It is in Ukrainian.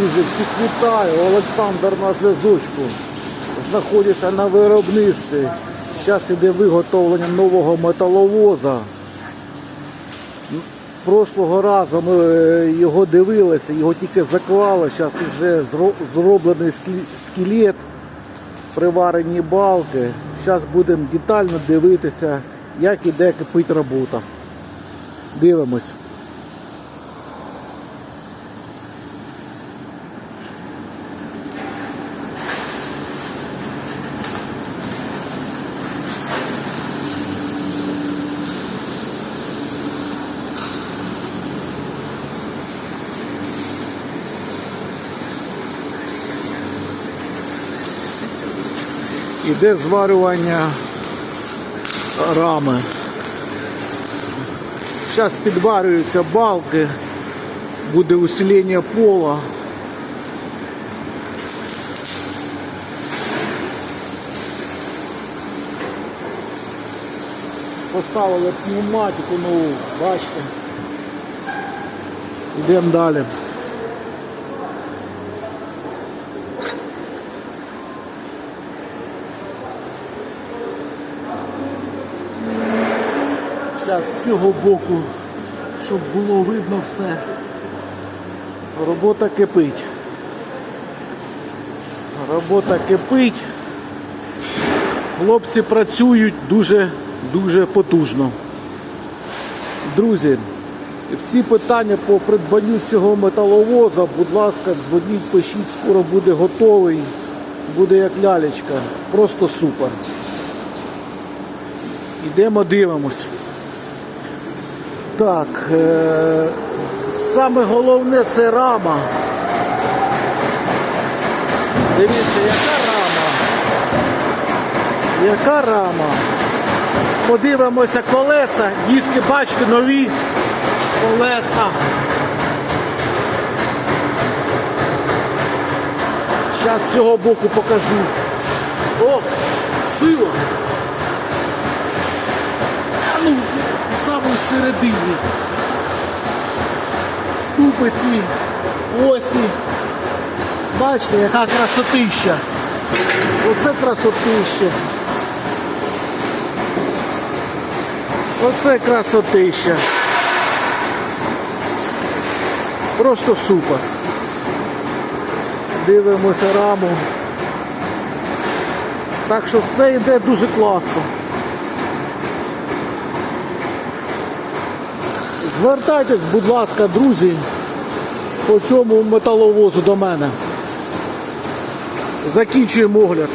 Друзі, всіх вітаю, Олександр на зв'язочку. Знаходиться на виробництві. Зараз іде виготовлення нового металовоза. Прошлого разу ми е, його дивилися, його тільки заклали. Зараз вже зроблений скелет, приварені балки. Зараз будемо детально дивитися, як іде кипить робота. Дивимось. Іде зварювання рами. Зараз підварюються балки, буде усилення пола. Поставили пневматику нову, бачите. Йдемо далі. Зараз з цього боку, щоб було видно все. Робота кипить. Робота кипить. Хлопці працюють дуже-дуже потужно. Друзі, всі питання по придбанню цього металовоза, будь ласка, дзвоніть, пишіть, скоро буде готовий. Буде як лялечка. Просто супер. Йдемо дивимось. Так, е- саме головне це рама. Дивіться, яка рама. Яка рама. Подивимося колеса, диски, бачите, нові колеса. Зараз з цього боку покажу. О, сила. А ну, саме всередині. Ступиці, осі. Бачите, яка красотища. Оце красотища. Оце красотища. Просто супер. Дивимося раму. Так що все йде дуже класно. Звертайтесь, будь ласка, друзі, по цьому металовозу до мене. Закінчуємо огляд.